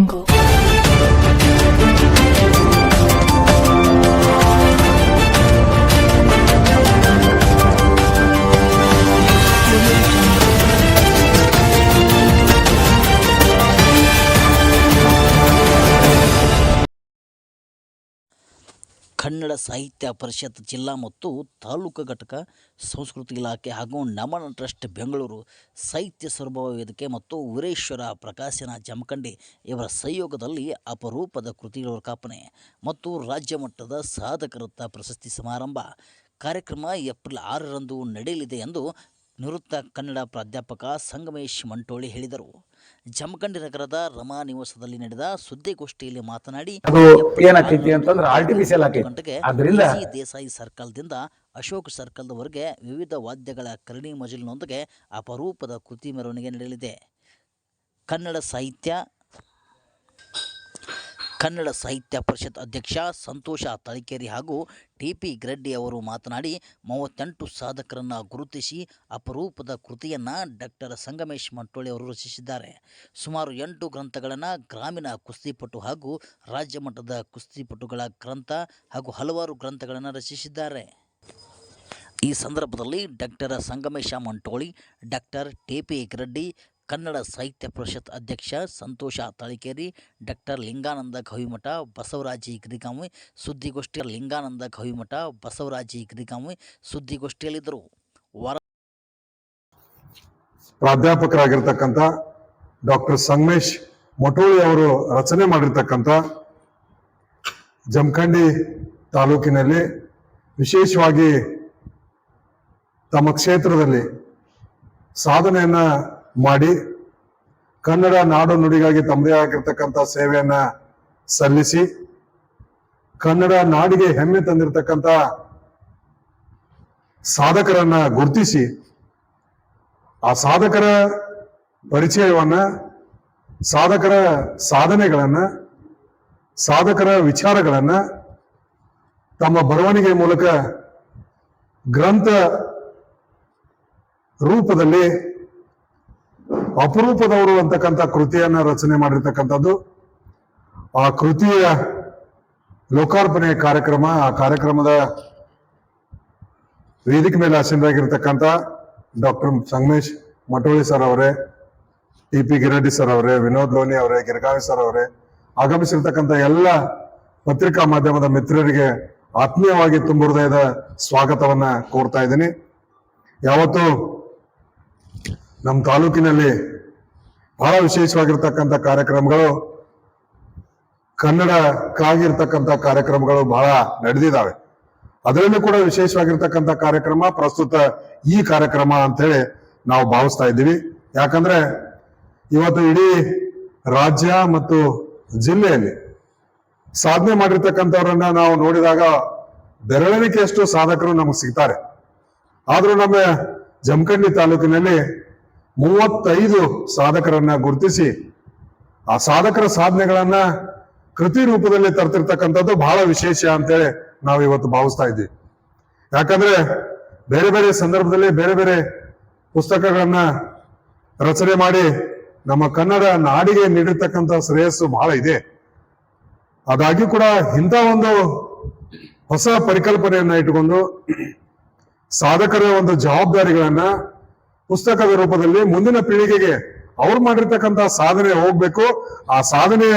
angle Kannada Sahitya ಪರಿಷತ್ ಜಿಲ್ಲಾ ಮತ್ತು ತಾಲೂಕು ಘಟಕ ಸಂಸ್ಕೃತಿ ಇಲಾಖೆ ಹಾಗೂ ನಮನ ಟ್ರಸ್ಟ್ ಬೆಂಗಳೂರು ಸಾಹಿತ್ಯ ಸೌರಭ ವೇದಿಕೆ ಮತ್ತು ವೀರೇಶ್ವರ ಪ್ರಕಾಶನ ಜಮಖಂಡಿ ಇವರ ಸಹಯೋಗದಲ್ಲಿ ಅಪರೂಪದ ಕೃತಿಗಳ ಕಾಪನೆ ಮತ್ತು ರಾಜ್ಯ ಮಟ್ಟದ ಸಾಧಕರತ್ನ ಪ್ರಶಸ್ತಿ ಸಮಾರಂಭ. ಕಾರ್ಯಕ್ರಮ ಏಪ್ರಿಲ್ ಆರರಂದು ನಡೆಯಲಿದೆ ಎಂದು ನಿವೃತ್ತ ಕನ್ನಡ ಪ್ರಾಧ್ಯಾಪಕ ಸಂಗಮೇಶ್ ಮಂಟೋಳಿ ಹೇಳಿದರು. ಜಮಖಂಡಿ ನಗರದ ರಮಾ ನಿವಾಸದಲ್ಲಿ ನಡೆದ ಸುದ್ದಿಗೋಷ್ಠಿಯಲ್ಲಿ ಮಾತನಾಡಿ ಗಂಟೆಗೆ ದೇಸಾಯಿ ಸರ್ಕಲ್ದಿಂದ ಅಶೋಕ್ ಸರ್ಕಲ್ದವರೆಗೆ ವಿವಿಧ ವಾದ್ಯಗಳ ಕರಣಿ ಮಜಲಿನೊಂದಿಗೆ ಅಪರೂಪದ ಕೃತಿ ಮೆರವಣಿಗೆ ನಡೆಯಲಿದೆ. ಕನ್ನಡ ಸಾಹಿತ್ಯ ಕನ್ನಡ ಸಾಹಿತ್ಯ ಪರಿಷತ್ ಅಧ್ಯಕ್ಷ ಸಂತೋಷ ತಳಿಕೇರಿ ಹಾಗೂ ಟಿ ಪಿ ಗ್ರೆಡ್ಡಿ ಅವರು ಮಾತನಾಡಿ, ಮೂವತ್ತೆಂಟು ಸಾಧಕರನ್ನು ಗುರುತಿಸಿ ಅಪರೂಪದ ಕೃತಿಯನ್ನು ಡಾಕ್ಟರ್ ಸಂಗಮೇಶ್ ಮಂಟೋಳಿ ಅವರು ರಚಿಸಿದ್ದಾರೆ. ಸುಮಾರು ಎಂಟು ಗ್ರಂಥಗಳನ್ನು ಗ್ರಾಮೀಣ ಕುಸ್ತಿಪಟು ಹಾಗೂ ರಾಜ್ಯ ಮಟ್ಟದ ಕುಸ್ತಿಪಟುಗಳ ಗ್ರಂಥ ಹಾಗೂ ಹಲವಾರು ಗ್ರಂಥಗಳನ್ನು ರಚಿಸಿದ್ದಾರೆ. ಈ ಸಂದರ್ಭದಲ್ಲಿ doctor Sangamesha Mantoli doctor T P Reddy Kannada Sahitya Parishat ಅಧ್ಯಕ್ಷ ಸಂತೋಷ ತಳಿಕೇರಿ, ಡಾಕ್ಟರ್ ಲಿಂಗಾನಂದ ಕವಿಮಠ, ಬಸವರಾಜಿ ಗಿರಿಗಾಮಿ ಸುದ್ದಿಗೋಷ್ಠಿಯ ಲಿಂಗಾನಂದ ಕವಿಮಠ, ಬಸವರಾಜಿ ಗಿರಿಗಾಮಿ ಸುದ್ದಿಗೋಷ್ಠಿಯಲ್ಲಿದ್ದರು. ವರ ಪ್ರಾಧ್ಯಾಪಕರಾಗಿರ್ತಕ್ಕಂಥ ಡಾಕ್ಟರ್ ಸಂಗಮೇಶ್ ಮೊಟೋಳಿ ಅವರು ರಚನೆ ಮಾಡಿರ್ತಕ್ಕಂಥ ಜಮಖಂಡಿ ತಾಲೂಕಿನಲ್ಲಿ ವಿಶೇಷವಾಗಿ ತಮ್ಮ ಕ್ಷೇತ್ರದಲ್ಲಿ ಸಾಧನೆಯನ್ನ ಮಾಡಿ ಕನ್ನಡ ನಾಡು ನುಡಿಗಾಗಿ ತಮ್ಮದೇ ಆಗಿರ್ತಕ್ಕಂಥ ಸೇವೆಯನ್ನ ಸಲ್ಲಿಸಿ ಕನ್ನಡ ನಾಡಿಗೆ ಹೆಮ್ಮೆ ತಂದಿರತಕ್ಕಂಥ ಸಾಧಕರನ್ನ ಗುರುತಿಸಿ ಆ ಸಾಧಕರ ಪರಿಚಯವನ್ನ, ಸಾಧಕರ ಸಾಧನೆಗಳನ್ನ, ಸಾಧಕರ ವಿಚಾರಗಳನ್ನ ತಮ್ಮ ಬರವಣಿಗೆ ಮೂಲಕ ಗ್ರಂಥ ರೂಪದಲ್ಲಿ ಅಪರೂಪದವರು ಅಂತಕ್ಕಂಥ ಕೃತಿಯನ್ನ ರಚನೆ ಮಾಡಿರ್ತಕ್ಕಂಥದ್ದು. ಆ ಕೃತಿಯ ಲೋಕಾರ್ಪಣೆ ಕಾರ್ಯಕ್ರಮ, ಆ ಕಾರ್ಯಕ್ರಮದ ವೇದಿಕೆ ಮೇಲೆ ಆಸೀನರಾಗಿರ್ತಕ್ಕಂಥ ಡಾಕ್ಟರ್ ಸಂಗಮೇಶ್ ಮಟೋಳಿ ಸರ್ ಅವರೇ, ಟಿ ಪಿ ಗಿರಡ್ಡಿ ಸರ್ ಅವರೇ, ವಿನೋದ್ ಲೋನಿ ಅವರೇ, ಗಿರ್ಗಾವಿ ಸರ್ ಅವರೇ, ಆಗಮಿಸಿರ್ತಕ್ಕಂಥ ಎಲ್ಲ ಪತ್ರಿಕಾ ಮಾಧ್ಯಮದ ಮಿತ್ರರಿಗೆ ಆತ್ಮೀಯವಾಗಿ ತುಂಬ ಹೃದಯದ ಸ್ವಾಗತವನ್ನ ಕೋರ್ತಾ ಇದ್ದೀನಿ. ಯಾವತ್ತು ನಮ್ಮ ತಾಲೂಕಿನಲ್ಲಿ ಬಹಳ ವಿಶೇಷವಾಗಿರ್ತಕ್ಕಂಥ ಕಾರ್ಯಕ್ರಮಗಳು ಕನ್ನಡಕ್ಕಾಗಿರ್ತಕ್ಕಂಥ ಕಾರ್ಯಕ್ರಮಗಳು ಬಹಳ ನಡೆದಿದ್ದಾವೆ. ಅದರಲ್ಲೂ ಕೂಡ ವಿಶೇಷವಾಗಿರ್ತಕ್ಕಂಥ ಕಾರ್ಯಕ್ರಮ, ಪ್ರಸ್ತುತ ಈ ಕಾರ್ಯಕ್ರಮ ಅಂತೇಳಿ ನಾವು ಭಾವಿಸ್ತಾ ಇದ್ದೀವಿ. ಯಾಕಂದ್ರೆ ಇವತ್ತು ಇಡೀ ರಾಜ್ಯ ಮತ್ತು ಜಿಲ್ಲೆಯಲ್ಲಿ ಸಾಧನೆ ಮಾಡಿರ್ತಕ್ಕಂಥವ್ರನ್ನ ನಾವು ನೋಡಿದಾಗ ಬೆರಳಿಕೆಯಷ್ಟು ಸಾಧಕರು ನಮಗೆ ಸಿಗ್ತಾರೆ. ಆದ್ರೂ ನಮ್ಮ ಜಮಖಂಡಿ ತಾಲೂಕಿನಲ್ಲಿ ಮೂವತ್ತೈದು ಸಾಧಕರನ್ನ ಗುರುತಿಸಿ ಆ ಸಾಧಕರ ಸಾಧನೆಗಳನ್ನ ಕೃತಿ ರೂಪದಲ್ಲಿ ತರ್ತಿರ್ತಕ್ಕಂಥದ್ದು ಬಹಳ ವಿಶೇಷ ಅಂತೇಳಿ ನಾವು ಇವತ್ತು ಭಾವಿಸ್ತಾ ಇದ್ದೀವಿ. ಯಾಕಂದ್ರೆ ಬೇರೆ ಬೇರೆ ಸಂದರ್ಭದಲ್ಲಿ ಬೇರೆ ಬೇರೆ ಪುಸ್ತಕಗಳನ್ನ ರಚನೆ ಮಾಡಿ ನಮ್ಮ ಕನ್ನಡ ನಾಡಿಗೆ ನೀಡಿರ್ತಕ್ಕಂಥ ಶ್ರೇಯಸ್ಸು ಬಹಳ ಇದೆ. ಅದಾಗಿ ಕೂಡ ಇಂಥ ಒಂದು ಹೊಸ ಪರಿಕಲ್ಪನೆಯನ್ನ ಇಟ್ಟುಕೊಂಡು ಸಾಧಕರ ಒಂದು ಜವಾಬ್ದಾರಿಗಳನ್ನ ಪುಸ್ತಕದ ರೂಪದಲ್ಲಿ ಮುಂದಿನ ಪೀಳಿಗೆಗೆ ಅವ್ರು ಮಾಡಿರ್ತಕ್ಕಂಥ ಸಾಧನೆ ಹೋಗ್ಬೇಕು. ಆ ಸಾಧನೆಯ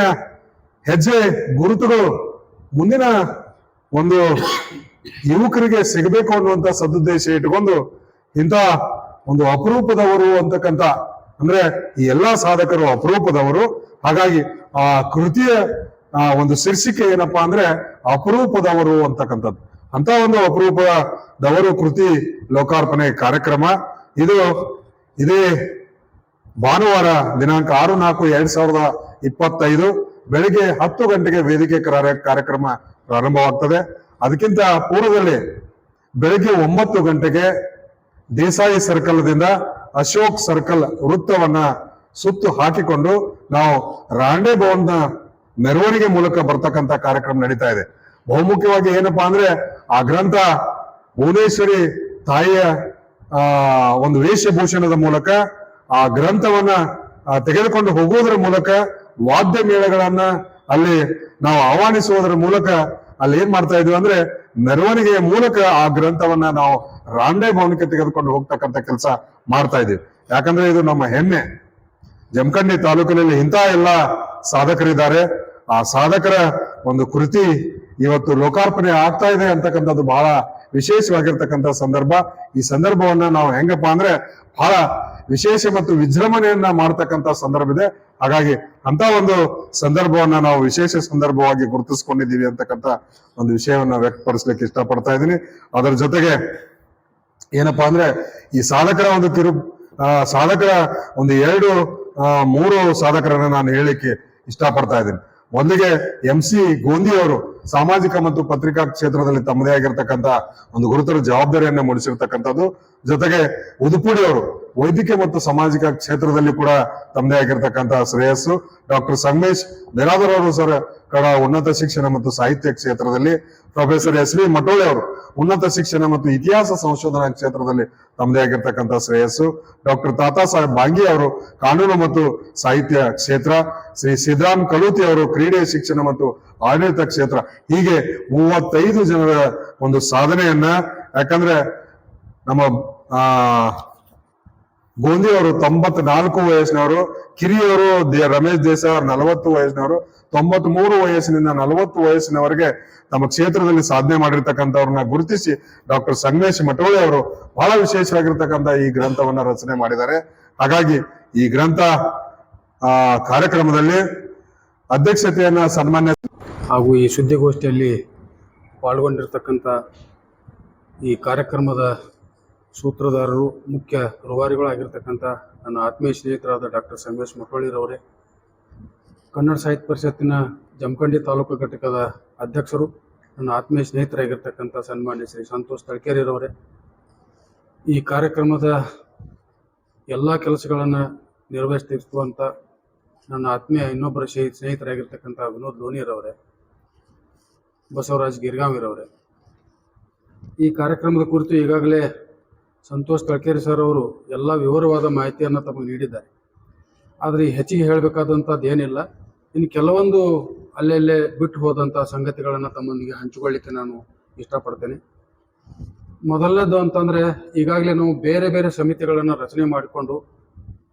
ಹೆಜ್ಜೆ, ಗುರುತುಗಳು ಮುಂದಿನ ಒಂದು ಯುವಕರಿಗೆ ಸಿಗಬೇಕು ಅನ್ನುವಂತ ಸದುದ್ದೇಶ ಇಟ್ಟುಕೊಂಡು ಇಂಥ ಒಂದು ಅಪರೂಪದವರು ಅಂತಕ್ಕಂಥ, ಅಂದ್ರೆ ಈ ಎಲ್ಲಾ ಸಾಧಕರು ಅಪರೂಪದವರು. ಹಾಗಾಗಿ ಆ ಕೃತಿಯ ಒಂದು ಶೀರ್ಷಿಕೆ ಏನಪ್ಪಾ ಅಂದ್ರೆ ಅಪರೂಪದವರು ಅಂತಕ್ಕಂಥದ್ದು. ಅಂತ ಒಂದು ಅಪರೂಪದವರು ಕೃತಿ ಲೋಕಾರ್ಪಣೆ ಕಾರ್ಯಕ್ರಮ. ಇದು, ಇದೇ ಭಾನುವಾರ ದಿನಾಂಕ ಆರು ನಾಲ್ಕು ಎರಡ್ ಸಾವಿರದ ಇಪ್ಪತ್ತೈದು ಬೆಳಿಗ್ಗೆ ಹತ್ತು ಗಂಟೆಗೆ ವೇದಿಕೆ ಕಾರ್ಯ- ಕಾರ್ಯಕ್ರಮ ಪ್ರಾರಂಭವಾಗ್ತದೆ. ಅದಕ್ಕಿಂತ ಪೂರ್ವದಲ್ಲಿ ಬೆಳಿಗ್ಗೆ ಒಂಬತ್ತು ಗಂಟೆಗೆ ದೇಸಾಯಿ ಸರ್ಕಲ್ದಿಂದ ಅಶೋಕ್ ಸರ್ಕಲ್ ವೃತ್ತವನ್ನ ಸುತ್ತು ಹಾಕಿಕೊಂಡು ನಾವು ರಾಂಡೆ ಭವನ್ನ ಮೆರವಣಿಗೆ ಮೂಲಕ ಬರ್ತಕ್ಕಂತ ಕಾರ್ಯಕ್ರಮ ನಡೀತಾ ಇದೆ. ಬಹುಮುಖ್ಯವಾಗಿ ಏನಪ್ಪಾ ಅಂದ್ರೆ ಆ ಗ್ರಂಥ ಭುವನೇಶ್ವರಿ ತಾಯಿಯ ಆ, ಒಂದು ವೇಷಭೂಷಣದ ಮೂಲಕ ಆ ಗ್ರಂಥವನ್ನ ತೆಗೆದುಕೊಂಡು ಹೋಗುವುದರ ಮೂಲಕ ವಾದ್ಯ ಮೇಳಗಳನ್ನ ಅಲ್ಲಿ ನಾವು ಆಹ್ವಾನಿಸುವುದರ ಮೂಲಕ ಅಲ್ಲಿ ಏನ್ ಮಾಡ್ತಾ ಇದ್ವಿ ಅಂದ್ರೆ ಮೆರವಣಿಗೆಯ ಮೂಲಕ ಆ ಗ್ರಂಥವನ್ನ ನಾವು ರಾಂಡೆ ಭವನಕ್ಕೆ ತೆಗೆದುಕೊಂಡು ಹೋಗ್ತಕ್ಕಂಥ ಕೆಲಸ ಮಾಡ್ತಾ ಇದೀವಿ ಯಾಕಂದ್ರೆ ಇದು ನಮ್ಮ ಹೆಮ್ಮೆ. ಜಮಖಂಡಿ ತಾಲೂಕಿನಲ್ಲಿ ಇಂತಹ ಎಲ್ಲ ಸಾಧಕರಿದ್ದಾರೆ. ಆ ಸಾಧಕರ ಒಂದು ಕೃತಿ ಇವತ್ತು ಲೋಕಾರ್ಪಣೆ ಆಗ್ತಾ ಇದೆ ಅಂತಕ್ಕಂಥದ್ದು ಬಹಳ ವಿಶೇಷವಾಗಿರ್ತಕ್ಕಂಥ ಸಂದರ್ಭ. ಈ ಸಂದರ್ಭವನ್ನ ನಾವು ಹೆಂಗಪ್ಪ ಅಂದ್ರೆ ಬಹಳ ವಿಶೇಷ ಮತ್ತು ವಿಜೃಂಭಣೆಯನ್ನ ಮಾಡ್ತಕ್ಕಂಥ ಸಂದರ್ಭ ಇದೆ. ಹಾಗಾಗಿ ಅಂತ ಒಂದು ಸಂದರ್ಭವನ್ನ ನಾವು ವಿಶೇಷ ಸಂದರ್ಭವಾಗಿ ಗುರುತಿಸ್ಕೊಂಡಿದ್ದೀವಿ ಅಂತಕ್ಕಂಥ ಒಂದು ವಿಷಯವನ್ನ ವ್ಯಕ್ತಪಡಿಸ್ಲಿಕ್ಕೆ ಇಷ್ಟಪಡ್ತಾ ಇದ್ದೀನಿ. ಅದರ ಜೊತೆಗೆ ಏನಪ್ಪಾ ಅಂದ್ರೆ ಈ ಸಾಧಕರ ಒಂದು ತಿರು ಸಾಧಕರ ಒಂದು ಎರಡು ಮೂರು ಸಾಧಕರನ್ನ ನಾನು ಹೇಳಿಕ್ಕೆ ಇಷ್ಟಪಡ್ತಾ ಇದ್ದೀನಿ. ಮೊದಲಿಗೆ ಎಂ ಸಿ ಗೋಂದಿ ಅವರು ಸಾಮಾಜಿಕ ಮತ್ತು ಪತ್ರಿಕಾ ಕ್ಷೇತ್ರದಲ್ಲಿ ತಮ್ಮದೇ ಆಗಿರ್ತಕ್ಕಂತ ಒಂದು ಗುರುತರ ಜವಾಬ್ದಾರಿಯನ್ನ ಮೂಡಿಸಿರ್ತಕ್ಕಂಥದ್ದು. ಜೊತೆಗೆ ಉದುಪುಡಿ ಅವರು ವೈದ್ಯಕೀಯ ಮತ್ತು ಸಾಮಾಜಿಕ ಕ್ಷೇತ್ರದಲ್ಲಿ ಕೂಡ ತಮ್ಮದೇ ಆಗಿರ್ತಕ್ಕಂಥ ಶ್ರೇಯಸ್ಸು. ಡಾಕ್ಟರ್ ಸಂಗಮೇಶ್ ನಿರಾಧರ್ ಅವರು ಸರ್ ಕಡ ಉನ್ನತ ಶಿಕ್ಷಣ ಮತ್ತು ಸಾಹಿತ್ಯ ಕ್ಷೇತ್ರದಲ್ಲಿ. ಪ್ರೊಫೆಸರ್ ಎಸ್ ವಿ ಮಟೋಳೆ ಅವರು ಉನ್ನತ ಶಿಕ್ಷಣ ಮತ್ತು ಇತಿಹಾಸ ಸಂಶೋಧನಾ ಕ್ಷೇತ್ರದಲ್ಲಿ ತಮ್ಮದೇ ಆಗಿರ್ತಕ್ಕಂಥ ಶ್ರೇಯಸ್ಸು. ಡಾಕ್ಟರ್ ತಾತಾ ಸಾಹೇಬ್ ಬಾಂಗಿ ಅವರು ಕಾನೂನು ಮತ್ತು ಸಾಹಿತ್ಯ ಕ್ಷೇತ್ರ. ಶ್ರೀ ಸಿದ್ದರಾಮ್ ಕಲೂತಿ ಅವರು ಕ್ರೀಡೆ ಶಿಕ್ಷಣ ಮತ್ತು ಆಡಳಿತ ಕ್ಷೇತ್ರ. ಹೀಗೆ ಮೂವತ್ತೈದು ಜನರ ಒಂದು ಸಾಧನೆಯನ್ನ. ಯಾಕಂದ್ರೆ ನಮ್ಮ, ಆ ಗೋಂದಿ ಅವರು ತೊಂಬತ್ನಾಲ್ಕು ವಯಸ್ಸಿನವರು, ಕಿರಿಯವರು ರಮೇಶ್ ದೇಸಾಯಿ ಅವರು ನಲವತ್ತು ವಯಸ್ಸಿನವರು ತೊಂಬತ್ ಮೂರು ವಯಸ್ಸಿನಿಂದ ನಲವತ್ತು ವಯಸ್ಸಿನವರೆಗೆ ತಮ್ಮ ಕ್ಷೇತ್ರದಲ್ಲಿ ಸಾಧನೆ ಮಾಡಿರ್ತಕ್ಕಂಥವ್ರನ್ನ ಗುರುತಿಸಿ ಡಾಕ್ಟರ್ ಸಂಗಮೇಶ್ ಮಠೋಳಿ ಅವರು ಬಹಳ ವಿಶೇಷವಾಗಿರ್ತಕ್ಕಂಥ ಈ ಗ್ರಂಥವನ್ನ ರಚನೆ ಮಾಡಿದ್ದಾರೆ. ಹಾಗಾಗಿ ಈ ಗ್ರಂಥ, ಆ, ಕಾರ್ಯಕ್ರಮದಲ್ಲಿ ಅಧ್ಯಕ್ಷತೆಯನ್ನ ಸನ್ಮಾನ್ಯ ಹಾಗೂ ಈ ಸುದ್ದಿಗೋಷ್ಠಿಯಲ್ಲಿ ಪಾಲ್ಗೊಂಡಿರ್ತಕ್ಕಂಥ ಈ ಕಾರ್ಯಕ್ರಮದ ಸೂತ್ರಧಾರರು, ಮುಖ್ಯ ರೂವಾರಿಗಳಾಗಿರ್ತಕ್ಕಂಥ ನನ್ನ ಆತ್ಮೀಯ ಸ್ನೇಹಿತರಾದ ಡಾಕ್ಟರ್ ಸಂಗಮೇಶ್ ಮಟ್ಟೋಳಿರವರೇ ಕನ್ನಡ ಸಾಹಿತ್ಯ ಪರಿಷತ್ತಿನ ಜಮಖಂಡಿ ತಾಲೂಕು ಘಟಕದ ಅಧ್ಯಕ್ಷರು, ನನ್ನ ಆತ್ಮೀಯ ಸ್ನೇಹಿತರಾಗಿರ್ತಕ್ಕಂಥ ಸನ್ಮಾನ್ಯ ಶ್ರೀ ಸಂತೋಷ್ ತಳ್ಕೇರಿರವರೇ ಈ ಕಾರ್ಯಕ್ರಮದ ಎಲ್ಲ ಕೆಲಸಗಳನ್ನು ನಿರ್ವಹಿಸ್ತಿರುವಂಥ ನನ್ನ ಆತ್ಮೀಯ ಇನ್ನೊಬ್ಬರ ಸ್ನೇಹಿ ಸ್ನೇಹಿತರಾಗಿರ್ತಕ್ಕಂಥ ವಿನೋದ್ ಲೋನಿಯರವರೇ ಬಸವರಾಜ್ ಗಿರ್ಗಾಮಿರವರೇ ಈ ಕಾರ್ಯಕ್ರಮದ ಕುರಿತು ಈಗಾಗಲೇ ಸಂತೋಷ್ ತಳಕೇರಿ ಸರ್ ಅವರು ಎಲ್ಲ ವಿವರವಾದ ಮಾಹಿತಿಯನ್ನು ತಮಗೆ ನೀಡಿದ್ದಾರೆ. ಆದರೆ ಹೆಚ್ಚಿಗೆ ಹೇಳಬೇಕಾದಂಥದ್ದು ಏನಿಲ್ಲ. ಇನ್ನು ಕೆಲವೊಂದು ಅಲ್ಲಲ್ಲೇ ಬಿಟ್ಟು ಹೋದಂಥ ಸಂಗತಿಗಳನ್ನು ತಮ್ಮೊಂದಿಗೆ ಹಂಚಿಕೊಳ್ಳಿಕ್ಕೆ ನಾನು ಇಷ್ಟಪಡ್ತೇನೆ. ಮೊದಲನೇದು ಅಂತಂದರೆ ಈಗಾಗಲೇ ನಾವು ಬೇರೆ ಬೇರೆ ಸಮಿತಿಗಳನ್ನು ರಚನೆ ಮಾಡಿಕೊಂಡು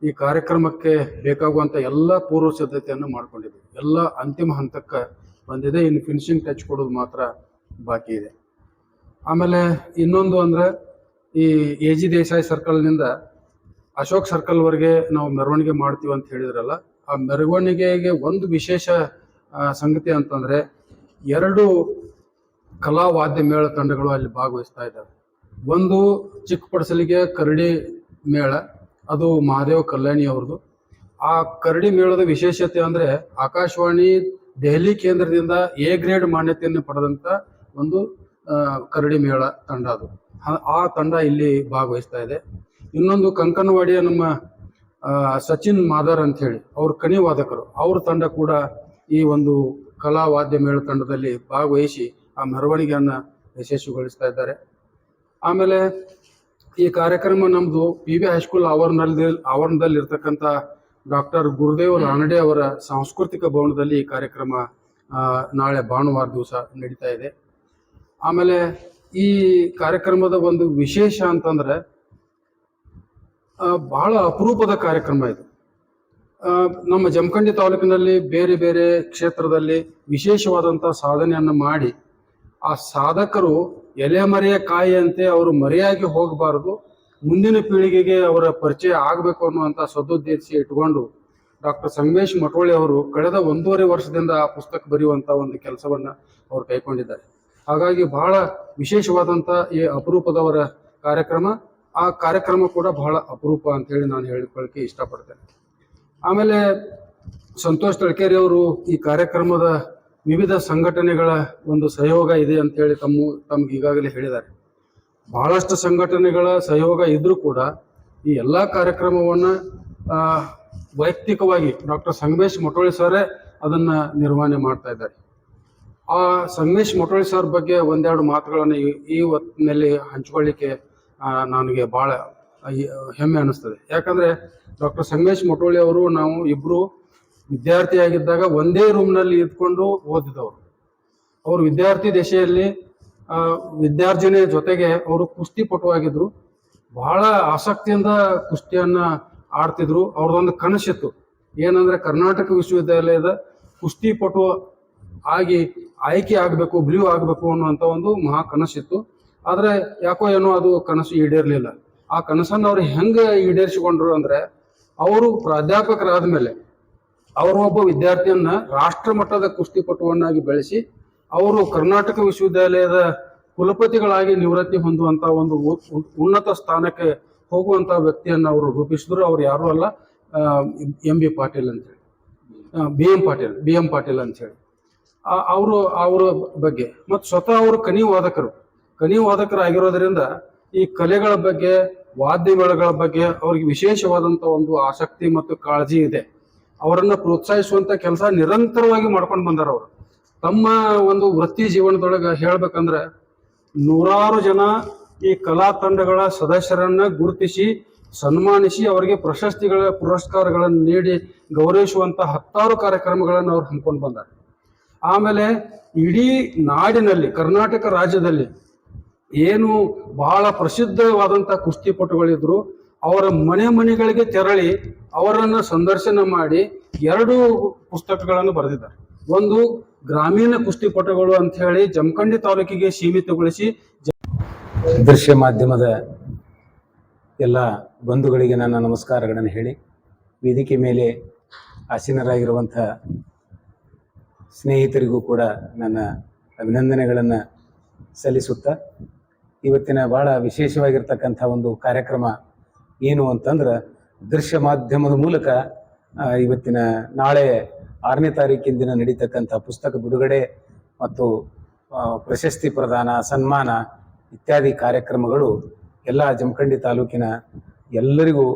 ಈ ಕಾರ್ಯಕ್ರಮಕ್ಕೆ ಬೇಕಾಗುವಂಥ ಎಲ್ಲ ಪೂರ್ವ ಸಿದ್ಧತೆಯನ್ನು ಮಾಡ್ಕೊಂಡಿದ್ದೀವಿ. ಎಲ್ಲ ಅಂತಿಮ ಹಂತಕ್ಕೆ ಬಂದಿದೆ. ಇನ್ನು ಫಿನಿಶಿಂಗ್ ಟಚ್ ಕೊಡೋದು ಮಾತ್ರ ಬಾಕಿ ಇದೆ. ಆಮೇಲೆ ಇನ್ನೊಂದು ಅಂದರೆ ಈ ಎ ಜಿ ದೇಸಾಯಿ ಸರ್ಕಲ್ನಿಂದ ಅಶೋಕ್ ಸರ್ಕಲ್ವರೆಗೆ ನಾವು ಮೆರವಣಿಗೆ ಮಾಡ್ತೀವಿ ಅಂತ ಹೇಳಿದ್ರಲ್ಲ, ಆ ಮೆರವಣಿಗೆಗೆ ಒಂದು ವಿಶೇಷ ಸಂಗತಿ ಅಂತಂದರೆ ಎರಡು ಕಲಾ ವಾದ್ಯ ಮೇಳ ತಂಡಗಳು ಅಲ್ಲಿ ಭಾಗವಹಿಸ್ತಾ ಇದ್ದಾವೆ. ಒಂದು ಚಿಕ್ಕ ಪಡಸಲಿಗೆ ಕರಡಿ ಮೇಳ, ಅದು ಮಹಾದೇವ ಕಲ್ಯಾಣಿ ಅವ್ರದ್ದು. ಆ ಕರಡಿ ಮೇಳದ ವಿಶೇಷತೆ ಅಂದರೆ ಆಕಾಶವಾಣಿ ದೆಹಲಿ ಕೇಂದ್ರದಿಂದ ಎ ಗ್ರೇಡ್ ಮಾನ್ಯತೆಯನ್ನು ಪಡೆದಂಥ ಒಂದು ಕರಡಿ ಮೇಳ ತಂಡ ಅದು. ಆ- ತಂಡ ಇಲ್ಲಿ ಭಾಗವಹಿಸ್ತಾ ಇದೆ. ಇನ್ನೊಂದು ಕಂಕನವಾಡಿಯ ನಮ್ಮ ಸಚಿನ್ ಮಾದರ್ ಅಂತ ಹೇಳಿ, ಅವ್ರ ಕಣಿ ವಾದಕರು, ಅವ್ರ ತಂಡ ಕೂಡ ಈ ಒಂದು ಕಲಾ ವಾದ್ಯ ಮೇಳ ತಂಡದಲ್ಲಿ ಭಾಗವಹಿಸಿ ಆ ಮೆರವಣಿಗೆಯನ್ನ ಯಶಸ್ವಿಗೊಳಿಸ್ತಾ ಇದ್ದಾರೆ. ಆಮೇಲೆ ಈ ಕಾರ್ಯಕ್ರಮ ನಮ್ಮದು ಪಿ ವಿ ಹೈಸ್ಕೂಲ್ ಆವರಣದಲ್ಲಿ ಆವರಣದಲ್ಲಿ ಇರ್ತಕ್ಕಂಥ ಡಾಕ್ಟರ್ ಗುರುದೇವ್ ರಾನಡೆ ಅವರ ಸಾಂಸ್ಕೃತಿಕ ಭವನದಲ್ಲಿ ಈ ಕಾರ್ಯಕ್ರಮ ನಾಳೆ ಭಾನುವಾರ ದಿವಸ ನಡೀತಾ ಇದೆ. ಆಮೇಲೆ ಈ ಕಾರ್ಯಕ್ರಮದ ಒಂದು ವಿಶೇಷ ಅಂತಂದ್ರೆ ಬಹಳ ಅಪರೂಪದ ಕಾರ್ಯಕ್ರಮ ಇದು. ನಮ್ಮ ಜಮಖಂಡಿ ತಾಲೂಕಿನಲ್ಲಿ ಬೇರೆ ಬೇರೆ ಕ್ಷೇತ್ರದಲ್ಲಿ ವಿಶೇಷವಾದಂಥ ಸಾಧನೆಯನ್ನು ಮಾಡಿ, ಆ ಸಾಧಕರು ಎಲೆ ಮರೆಯ ಕಾಯಿಯಂತೆ ಅವರು ಮರೆಯಾಗಿ ಹೋಗಬಾರದು, ಮುಂದಿನ ಪೀಳಿಗೆಗೆ ಅವರ ಪರಿಚಯ ಆಗಬೇಕು ಅನ್ನುವಂಥ ಸದುದ್ದೇಶ ಇಟ್ಕೊಂಡು ಡಾಕ್ಟರ್ ಸಂಗಮೇಶ್ ಮಠೋಳಿ ಅವರು ಕಳೆದ ಒಂದೂವರೆ ವರ್ಷದಿಂದ ಆ ಪುಸ್ತಕ ಬರೆಯುವಂಥ ಒಂದು ಕೆಲಸವನ್ನ ಅವರು ಕೈಗೊಂಡಿದ್ದಾರೆ. ಹಾಗಾಗಿ ಬಹಳ ವಿಶೇಷವಾದಂಥ ಈ ಅಪರೂಪದವರ ಕಾರ್ಯಕ್ರಮ. ಆ ಕಾರ್ಯಕ್ರಮ ಕೂಡ ಬಹಳ ಅಪರೂಪ ಅಂತ ಹೇಳಿ ನಾನು ಹೇಳಿಕೊಳ್ಳಕ್ಕೆ ಇಷ್ಟಪಡ್ತೇನೆ. ಆಮೇಲೆ ಸಂತೋಷ್ ತಳ್ಕೇರಿ ಅವರು ಈ ಕಾರ್ಯಕ್ರಮದ ವಿವಿಧ ಸಂಘಟನೆಗಳ ಒಂದು ಸಹಯೋಗ ಇದೆ ಅಂತ ಹೇಳಿ ತಮ್ಮ, ತಮ್ಗೆ ಈಗಾಗಲೇ ಹೇಳಿದ್ದಾರೆ. ಬಹಳಷ್ಟು ಸಂಘಟನೆಗಳ ಸಹಯೋಗ ಇದ್ರೂ ಕೂಡ ಈ ಎಲ್ಲಾ ಕಾರ್ಯಕ್ರಮವನ್ನ ವೈಯಕ್ತಿಕವಾಗಿ ಡಾಕ್ಟರ್ ಸಂಗಮೇಶ್ ಮೊಟೋಳಿ ಸರೇ ಅದನ್ನ ನಿರ್ವಹಣೆ ಮಾಡ್ತಾ ಇದ್ದಾರೆ. ಆ ಸಂಗಮೇಶ್ ಮೊಟೋಳಿ ಸರ್ ಬಗ್ಗೆ ಒಂದೆರಡು ಮಾತುಗಳನ್ನು ಈ- ಹೊತ್ತಿನಲ್ಲಿ ಹಂಚ್ಕೊಳ್ಳಿಕ್ಕೆ ನನಗೆ ಬಹಳ ಹೆಮ್ಮೆ ಅನಿಸ್ತದೆ. ಯಾಕಂದ್ರೆ ಡಾಕ್ಟರ್ ಸಂಗಮೇಶ್ ಮೊಟೋಳಿ ಅವರು ನಾವು ಇಬ್ಬರು ವಿದ್ಯಾರ್ಥಿಯಾಗಿದ್ದಾಗ ಒಂದೇ ರೂಮ್ನಲ್ಲಿ ಇದ್ಕೊಂಡು ಓದಿದವರು. ಅವರು ವಿದ್ಯಾರ್ಥಿ ದೇಶೆಯಲ್ಲಿ ವಿದ್ಯಾರ್ಜನೆ ಜೊತೆಗೆ ಅವರು ಕುಸ್ತಿ ಪಟುವಾಗಿದ್ದರು ಬಹಳ ಆಸಕ್ತಿಯಿಂದ ಕುಸ್ತಿಯನ್ನ ಆಡ್ತಿದ್ರು. ಅವ್ರದೊಂದು ಕನಸಿತ್ತು. ಏನಂದ್ರೆ ಕರ್ನಾಟಕ ವಿಶ್ವವಿದ್ಯಾಲಯದ ಕುಸ್ತಿ ಕುಸ್ತಿಪಟು ಆಗಿ ಆಯ್ಕೆ ಆಗಬೇಕು ಬ್ಲೂ ಆಗಬೇಕು ಅನ್ನುವಂಥ ಒಂದು ಮಹಾ ಕನಸಿತ್ತು ಆದ್ರೆ ಯಾಕೋ ಏನೋ ಅದು ಕನಸು ಈಡೇರ್ಲಿಲ್ಲ. ಆ ಕನಸನ್ನು ಅವ್ರು ಹೆಂಗ ಈಡೇರಿಸಿಕೊಂಡ್ರು ಅಂದ್ರೆ, ಅವರು ಪ್ರಾಧ್ಯಾಪಕರಾದ ಮೇಲೆ ಅವರು ಒಬ್ಬ ವಿದ್ಯಾರ್ಥಿಯನ್ನ ರಾಷ್ಟ್ರ ಮಟ್ಟದ ಕುಸ್ತಿಪಟುವನ್ನಾಗಿ ಬೆಳೆಸಿ, ಅವರು ಕರ್ನಾಟಕ ವಿಶ್ವವಿದ್ಯಾಲಯದ ಕುಲಪತಿಗಳಾಗಿ ನಿವೃತ್ತಿ ಹೊಂದುವಂತ ಒಂದು ಉನ್ನತ ಸ್ಥಾನಕ್ಕೆ ಹೋಗುವಂತ ವ್ಯಕ್ತಿಯನ್ನ ಅವರು ರೂಪಿಸಿದ್ರು. ಅವ್ರು ಯಾರು ಅಲ್ಲ ಎಂ ಬಿ ಪಾಟೀಲ್ ಅಂತೇಳಿ B M Patil, B M Patil ಅಂತ ಹೇಳಿ. ಅವರು, ಅವರ ಬಗ್ಗೆ. ಮತ್ತು ಸ್ವತಃ ಅವರು ಕನಿ ವಾದಕರು ಕನಿ ವಾದಕರಾಗಿರೋದ್ರಿಂದ ಈ ಕಲೆಗಳ ಬಗ್ಗೆ ವಾದ್ಯಗಳ ಬಗ್ಗೆ ಅವ್ರಿಗೆ ವಿಶೇಷವಾದಂಥ ಒಂದು ಆಸಕ್ತಿ ಮತ್ತು ಕಾಳಜಿ ಇದೆ. ಅವರನ್ನು ಪ್ರೋತ್ಸಾಹಿಸುವಂಥ ಕೆಲಸ ನಿರಂತರವಾಗಿ ಮಾಡ್ಕೊಂಡು ಬಂದಾರ ಅವರು. ತಮ್ಮ ಒಂದು ವೃತ್ತಿ ಜೀವನದೊಳಗೆ ಹೇಳ್ಬೇಕಂದ್ರೆ ನೂರಾರು ಜನ ಈ ಕಲಾ ತಂಡಗಳ ಸದಸ್ಯರನ್ನ ಗುರುತಿಸಿ, ಸನ್ಮಾನಿಸಿ ಅವರಿಗೆ ಪ್ರಶಸ್ತಿಗಳ, ಪುರಸ್ಕಾರಗಳನ್ನು ನೀಡಿ ಗೌರವಿಸುವಂಥ ಹತ್ತಾರು ಕಾರ್ಯಕ್ರಮಗಳನ್ನು ಅವ್ರು ಹಮ್ಮಿಕೊಂಡು ಬಂದಾರೆ. ಆಮೇಲೆ ಇಡೀ ನಾಡಿನಲ್ಲಿ, ಕರ್ನಾಟಕ ರಾಜ್ಯದಲ್ಲಿ ಏನು ಬಹಳ ಪ್ರಸಿದ್ಧವಾದಂಥ ಕುಸ್ತಿಪಟುಗಳಿದ್ರು ಅವರ ಮನೆ ಮನೆಗಳಿಗೆ ತೆರಳಿ ಅವರನ್ನು ಸಂದರ್ಶನ ಮಾಡಿ ಎರಡು ಪುಸ್ತಕಗಳನ್ನು ಬರೆದಿದ್ದಾರೆ. ಒಂದು ಗ್ರಾಮೀಣ ಕುಸ್ತಿಪಟುಗಳು ಅಂತ ಹೇಳಿ ಜಮಖಂಡಿ ತಾಲೂಕಿಗೆ ಸೀಮಿತಗೊಳಿಸಿ ದೃಶ್ಯ ಮಾಧ್ಯಮದ ಎಲ್ಲ ಬಂಧುಗಳಿಗೆ ನನ್ನ ನಮಸ್ಕಾರಗಳನ್ನು ಹೇಳಿ, ವೇದಿಕೆ ಮೇಲೆ ಆಸೀನರಾಗಿರುವಂಥ ಸ್ನೇಹಿತರಿಗೂ ಕೂಡ ನನ್ನ ಅಭಿನಂದನೆಗಳನ್ನು ಸಲ್ಲಿಸುತ್ತಾ ಇವತ್ತಿನ ಭಾಳ ವಿಶೇಷವಾಗಿರ್ತಕ್ಕಂಥ ಒಂದು ಕಾರ್ಯಕ್ರಮ ಏನು ಅಂತಂದ್ರೆ ದೃಶ್ಯ ಮಾಧ್ಯಮದ ಮೂಲಕ ಇವತ್ತಿನ ನಾಳೆ ಆರನೇ ತಾರೀಕಿನ ದಿನ ನಡೀತಕ್ಕಂಥ ಪುಸ್ತಕ ಬಿಡುಗಡೆ ಮತ್ತು ಪ್ರಶಸ್ತಿ ಪ್ರದಾನ, ಸನ್ಮಾನ ಇತ್ಯಾದಿ ಕಾರ್ಯಕ್ರಮಗಳು ಎಲ್ಲ ಜಮಖಂಡಿ ತಾಲೂಕಿನ ಎಲ್ಲರಿಗೂ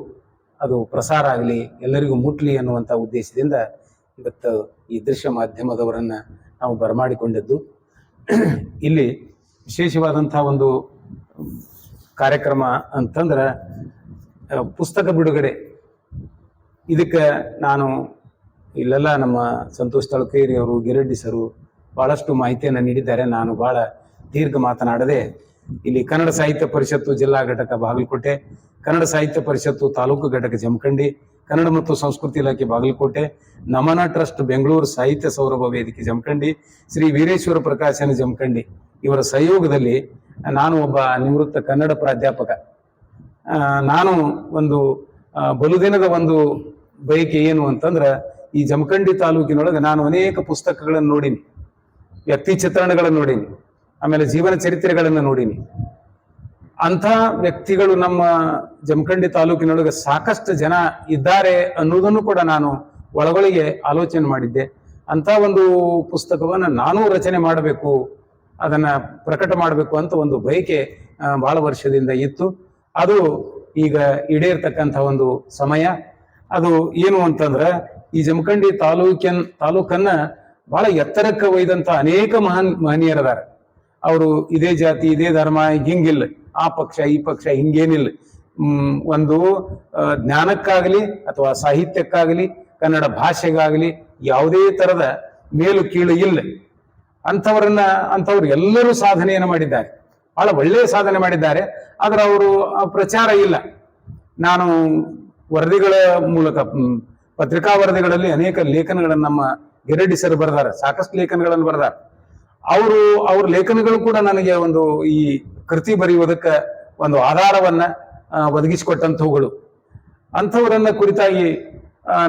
ಅದು ಪ್ರಸಾರ ಆಗಲಿ, ಎಲ್ಲರಿಗೂ ಮುಟ್ಲಿ ಅನ್ನುವಂಥ ಉದ್ದೇಶದಿಂದ ಇವತ್ತು ಈ ದೃಶ್ಯ ಮಾಧ್ಯಮದವರನ್ನು ನಾವು ಬರಮಾಡಿಕೊಂಡಿದ್ದು. ಇಲ್ಲಿ ವಿಶೇಷವಾದಂಥ ಒಂದು ಕಾರ್ಯಕ್ರಮ ಅಂತಂದ್ರೆ ಪುಸ್ತಕ ಬಿಡುಗಡೆ. ಇದಕ್ಕೆ ನಾನು ಇಲ್ಲೆಲ್ಲ ನಮ್ಮ ಸಂತೋಷ್ ತಳಕೇರಿ ಅವರು ಗಿರೆಡ್ಡಿ ಸರು ಭಾಳಷ್ಟು ಮಾಹಿತಿಯನ್ನು ನೀಡಿದ್ದಾರೆ. ನಾನು ಭಾಳ ದೀರ್ಘ ಮಾತನಾಡದೆ ಇಲ್ಲಿ ಕನ್ನಡ ಸಾಹಿತ್ಯ ಪರಿಷತ್ತು ಜಿಲ್ಲಾ ಘಟಕ ಬಾಗಲಕೋಟೆ, ಕನ್ನಡ ಸಾಹಿತ್ಯ ಪರಿಷತ್ತು ತಾಲೂಕು ಘಟಕ ಜಮಖಂಡಿ ಕನ್ನಡ ಮತ್ತು ಸಂಸ್ಕೃತಿ ಇಲಾಖೆ ಬಾಗಲಕೋಟೆ, ನಮನ ಟ್ರಸ್ಟ್ ಬೆಂಗಳೂರು ಸಾಹಿತ್ಯ ಸೌರಭ ವೇದಿಕೆ ಜಮಖಂಡಿ, ಶ್ರೀ ವೀರೇಶ್ವರ ಪ್ರಕಾಶನ ಜಮಖಂಡಿ. ಇವರ ಸಹಯೋಗದಲ್ಲಿ ನಾನು ಒಬ್ಬ ನಿವೃತ್ತ ಕನ್ನಡ ಪ್ರಾಧ್ಯಾಪಕ. ನಾನು ಒಂದು ಬಲುದಿನದ ಒಂದು ಬಯಕೆ ಏನು ಅಂತಂದ್ರೆ, ಈ ಜಮಖಂಡಿ ತಾಲೂಕಿನೊಳಗೆ ನಾನು ಅನೇಕ ಪುಸ್ತಕಗಳನ್ನು ನೋಡೀನಿ. ವ್ಯಕ್ತಿ ಚಿತ್ರಣಗಳನ್ನು ನೋಡೀನಿ. ಆಮೇಲೆ ಜೀವನ ಚರಿತ್ರೆಗಳನ್ನು ನೋಡೀನಿ. ಅಂಥ ವ್ಯಕ್ತಿಗಳು ನಮ್ಮ ಜಮಖಂಡಿ ತಾಲೂಕಿನೊಳಗೆ ಸಾಕಷ್ಟು ಜನ ಇದ್ದಾರೆ ಅನ್ನೋದನ್ನು ಕೂಡ ನಾನು ಒಳಗೊಳಗೆ ಆಲೋಚನೆ ಮಾಡಿದ್ದೆ. ಅಂತ ಒಂದು ಪುಸ್ತಕವನ್ನು ನಾನೂ ರಚನೆ ಮಾಡಬೇಕು, ಅದನ್ನ ಪ್ರಕಟ ಮಾಡಬೇಕು ಅಂತ ಒಂದು ಬಯಕೆ ಬಹಳ ವರ್ಷದಿಂದ ಇತ್ತು. ಅದು ಈಗ ಈಡೇರ್ತಕ್ಕಂಥ ಒಂದು ಸಮಯ. ಅದು ಏನು ಅಂತಂದ್ರೆ, ಈ ಜಮಖಂಡಿ ತಾಲೂಕಿನ, ತಾಲೂಕನ್ನ ಬಹಳ ಎತ್ತರಕ್ಕೆ ಒಯ್ದಂತ ಅನೇಕ ಮಹಾನ್ ಮಹನೀಯರದಾರ ಅವರು ಇದೇ ಜಾತಿ, ಇದೇ ಧರ್ಮ, ಹಿಂಗಿಲ್ಲ. ಆ ಪಕ್ಷ, ಈ ಪಕ್ಷ ಹಿಂಗೇನಿಲ್ಲ. ಒಂದು ಜ್ಞಾನಕ್ಕಾಗಲಿ ಅಥವಾ ಸಾಹಿತ್ಯಕ್ಕಾಗಲಿ, ಕನ್ನಡ ಭಾಷೆಗಾಗಲಿ ಯಾವುದೇ ತರದ ಮೇಲು ಕೀಳು ಇಲ್ಲ. ಅಂಥವ್ರನ್ನ, ಅಂಥವ್ರು ಎಲ್ಲರೂ ಸಾಧನೆಯನ್ನು ಮಾಡಿದ್ದಾರೆ. ಬಹಳ ಒಳ್ಳೆಯ ಸಾಧನೆ ಮಾಡಿದ್ದಾರೆ. ಆದ್ರೆ ಅವರು ಪ್ರಚಾರ ಇಲ್ಲ. ನಾನು ವರದಿಗಳ ಮೂಲಕ ಪತ್ರಿಕಾ ವರದಿಗಳಲ್ಲಿ ಅನೇಕ ಲೇಖನಗಳನ್ನು ನಮ್ಮ ಗೆರಡಿಸರು ಸರ್ ಬರೆದಾರೆ. ಸಾಕಷ್ಟು ಲೇಖನಗಳನ್ನು ಬರೆದಾರೆ. ಅವರು, ಅವ್ರ ಲೇಖನಗಳು ಕೂಡ ನನಗೆ ಒಂದು ಈ ಕೃತಿ ಬರೆಯುವುದಕ್ಕೆ ಒಂದು ಆಧಾರವನ್ನ ಒದಗಿಸಿಕೊಟ್ಟಂಥವುಗಳು. ಅಂಥವರನ್ನ ಕುರಿತಾಗಿ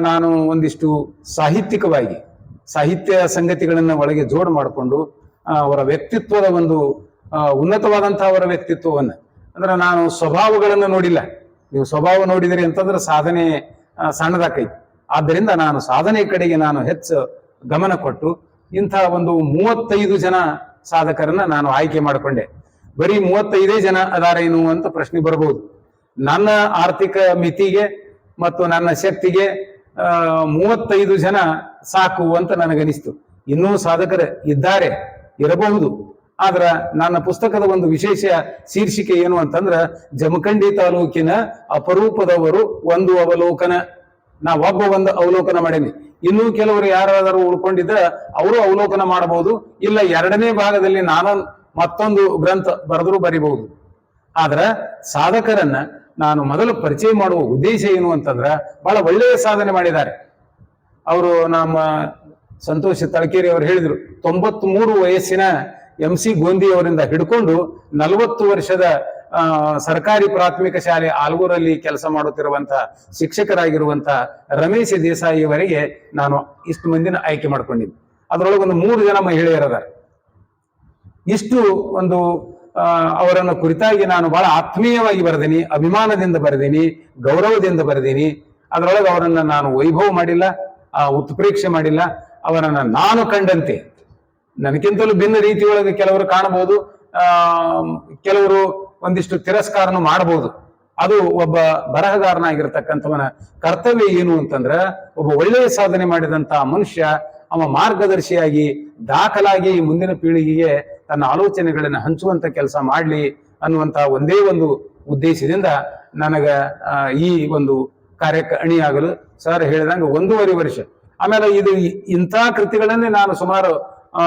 ನಾನು ಒಂದಿಷ್ಟು ಸಾಹಿತ್ಯಿಕವಾಗಿ, ಸಾಹಿತ್ಯ ಸಂಗತಿಗಳನ್ನು ಒಳಗೆ ಜೋಡು ಮಾಡಿಕೊಂಡು ಅವರ ವ್ಯಕ್ತಿತ್ವದ ಒಂದು ಉನ್ನತವಾದಂತಹ ಅವರ ವ್ಯಕ್ತಿತ್ವವನ್ನು, ಅಂದ್ರೆ ನಾನು ಸ್ವಭಾವಗಳನ್ನು ನೋಡಿಲ್ಲ. ನೀವು ಸ್ವಭಾವ ನೋಡಿದಿರಿ ಅಂತಂದ್ರೆ ಸಾಧನೆ ಸಣ್ಣದಾಕೈತಿ. ಆದ್ದರಿಂದ ನಾನು ಸಾಧನೆ ಕಡೆಗೆ ನಾನು ಹೆಚ್ಚು ಗಮನ ಕೊಟ್ಟು ಇಂಥ ಒಂದು ಮೂವತ್ತೈದು ಜನ ಸಾಧಕರನ್ನ ನಾನು ಆಯ್ಕೆ ಮಾಡಿಕೊಂಡೆ. ಬರೀ ಮೂವತ್ತೈದೇ ಜನ ಅದಾರೇನು ಅಂತ ಪ್ರಶ್ನೆ ಬರಬಹುದು ನನ್ನ ಆರ್ಥಿಕ ಮಿತಿಗೆ ಮತ್ತು ನನ್ನ ಶಕ್ತಿಗೆ ಮೂವತ್ತೈದು ಜನ ಸಾಕು ಅಂತ ನನಗನಿಸ್ತು. ಇನ್ನೂ ಸಾಧಕರು ಇದ್ದಾರೆ, ಇರಬಹುದು. ಆದ್ರ ನನ್ನ ಪುಸ್ತಕದ ಒಂದು ವಿಶೇಷ ಶೀರ್ಷಿಕೆ ಏನು ಅಂತಂದ್ರ, ಜಮಖಂಡಿ ತಾಲೂಕಿನ ಅಪರೂಪದವರು ಒಂದು ಅವಲೋಕನ. ನಾ ಒಬ್ಬ ಒಂದು ಅವಲೋಕನ ಮಾಡೀನಿ. ಇನ್ನೂ ಕೆಲವರು ಯಾರಾದರೂ ಉಳ್ಕೊಂಡಿದ್ರೆ, ಅವರು ಅವಲೋಕನ ಮಾಡಬಹುದು. ಇಲ್ಲ ಎರಡನೇ ಭಾಗದಲ್ಲಿ ನಾನು ಮತ್ತೊಂದು ಗ್ರಂಥ ಬರೆದರೂ ಬರಿಬಹುದು. ಆದ್ರ ಸಾಧಕರನ್ನ ನಾನು ಮೊದಲು ಪರಿಚಯ ಮಾಡುವ ಉದ್ದೇಶ ಏನು ಅಂತಂದ್ರ ಬಹಳ ಒಳ್ಳೆಯ ಸಾಧನೆ ಮಾಡಿದ್ದಾರೆ. ಅವರು ನಮ್ಮ ಸಂತೋಷ್ ತಳಕೇರಿ ಅವರು ಹೇಳಿದ್ರು ತೊಂಬತ್ ಮೂರು ವಯಸ್ಸಿನ ಎಂ ಸಿ ಗೋಂದಿ ಅವರಿಂದ ಹಿಡ್ಕೊಂಡು ನಲವತ್ತು ವರ್ಷದ ಸರ್ಕಾರಿ ಪ್ರಾಥಮಿಕ ಶಾಲೆ ಆಲ್ಗೂರಲ್ಲಿ ಕೆಲಸ ಮಾಡುತ್ತಿರುವಂತಹ ಶಿಕ್ಷಕರಾಗಿರುವಂತಹ ರಮೇಶ್ ದೇಸಾಯಿವರೆಗೆ ನಾನು ಇಷ್ಟು ಮಂದಿನ ಆಯ್ಕೆ ಮಾಡ್ಕೊಂಡಿದ್ದೆ. ಅದರೊಳಗೊಂದು ಮೂರು ಜನ ಮಹಿಳೆಯರದಾರೆ. ಇಷ್ಟು ಒಂದು ಅವರನ್ನು ಕುರಿತಾಗಿ ನಾನು ಬಹಳ ಆತ್ಮೀಯವಾಗಿ ಬರೆದೀನಿ ಅಭಿಮಾನದಿಂದ ಬರೆದೀನಿ ಗೌರವದಿಂದ ಬರೆದೀನಿ. ಅದರೊಳಗೆ ಅವರನ್ನು ನಾನು ವೈಭವ ಮಾಡಿಲ್ಲ ಆ, ಉತ್ಪ್ರೇಕ್ಷೆ ಮಾಡಿಲ್ಲ. ಅವರನ್ನು ನಾನು ಕಂಡಂತೆ. ನನಗಿಂತಲೂ ಭಿನ್ನ ರೀತಿಯೊಳಗೆ ಕೆಲವರು ಕಾಣಬಹುದು ಕೆಲವರು ಒಂದಿಷ್ಟು ತಿರಸ್ಕಾರನು ಮಾಡಬಹುದು. ಅದು ಒಬ್ಬ ಬರಹಗಾರನಾಗಿರ್ತಕ್ಕಂಥವನ ಕರ್ತವ್ಯ ಏನು ಅಂತಂದ್ರ ಒಬ್ಬ ಒಳ್ಳೆಯ ಸಾಧನೆ ಮಾಡಿದಂತಹ ಮನುಷ್ಯ ಅವ ಮಾರ್ಗದರ್ಶಿಯಾಗಿ ದಾಖಲಾಗಿ ಮುಂದಿನ ಪೀಳಿಗೆಗೆ ತನ್ನ ಆಲೋಚನೆಗಳನ್ನ ಹಂಚುವಂತ ಕೆಲಸ ಮಾಡಲಿ ಅನ್ನುವಂತ ಒಂದೇ ಒಂದು ಉದ್ದೇಶದಿಂದ ನನಗ ಈ ಒಂದು ಕಾರ್ಯಕ್ಕೆ ಅಣಿಯಾಗಲು ಸರ್ ಹೇಳಿದಂಗೆ ಒಂದೂವರೆ ವರ್ಷ. ಆಮೇಲೆ ಇದು ಇಂಥ ಕೃತಿಗಳನ್ನೇ ನಾನು ಸುಮಾರು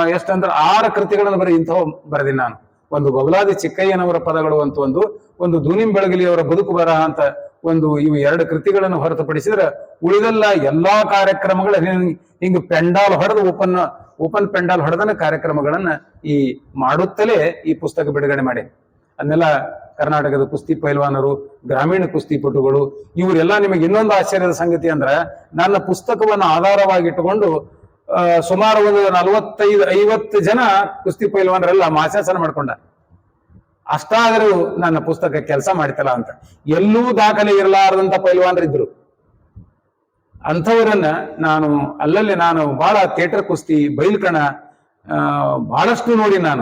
ಎಷ್ಟಂದ್ರೆ ಆರು ಕೃತಿಗಳನ್ನು ಬರೀ ಇಂಥವು ಬರೆದಿನಿ ನಾನು. ಒಂದು ಬಬಲಾದಿ ಚಿಕ್ಕಯ್ಯನವರ ಪದಗಳು ಅಂತ ಒಂದು ಒಂದು ದೂನಿಂ ಬೆಳಗಲಿಯವರ ಬದುಕು ಬರಹ ಅಂತ ಒಂದು ಇವು ಎರಡು ಕೃತಿಗಳನ್ನು ಹೊರತುಪಡಿಸಿದ್ರೆ ಉಳಿದೆಲ್ಲ ಎಲ್ಲಾ ಕಾರ್ಯಕ್ರಮಗಳ ಹಿಂಗ್- ಪೆಂಡಾಲ್ ಹೊಡೆದು ಓಪನ್ ಓಪನ್ ಪೆಂಡಾಲ್ ಹೊಡೆದನ ಕಾರ್ಯಕ್ರಮಗಳನ್ನ ಈ ಮಾಡುತ್ತಲೇ ಈ ಪುಸ್ತಕ ಬಿಡುಗಡೆ ಮಾಡಿ. ಅದನ್ನೆಲ್ಲ ಕರ್ನಾಟಕದ ಕುಸ್ತಿ ಪೈಲ್ವಾನರು, ಗ್ರಾಮೀಣ ಕುಸ್ತಿಪಟುಗಳು ಇವರೆಲ್ಲ ನಿಮಗೆ ಇನ್ನೊಂದು ಆಶ್ಚರ್ಯದ ಸಂಗತಿ ಅಂದ್ರ ನನ್ನ ಪುಸ್ತಕವನ್ನು ಆಧಾರವಾಗಿಟ್ಟುಕೊಂಡು ಸುಮಾರು ಒಂದು ನಲವತ್ತೈದು, ಐವತ್ತು ಜನ ಕುಸ್ತಿ ಪೈಲ್ವಾನರೆಲ್ಲ ಮಾಸಾಸನ ಮಾಡ್ಕೊಂಡ. ಅಷ್ಟಾದರೂ ನನ್ನ ಪುಸ್ತಕ ಕೆಲಸ ಮಾಡ್ತಲ್ಲ ಅಂತ. ಎಲ್ಲೂ ದಾಖಲೆ ಇರಲಾರದಂತ ಪೈಲ್ವಾನರಿದ್ರು. ಅಂಥವರನ್ನ ನಾನು ಅಲ್ಲಲ್ಲಿ ನಾನು ಬಹಳ ಥಿಯೇಟರ್ ಕುಸ್ತಿ ಬೈಲ್ಕಣ ಬಹಳಷ್ಟು ನೋಡಿ ನಾನು.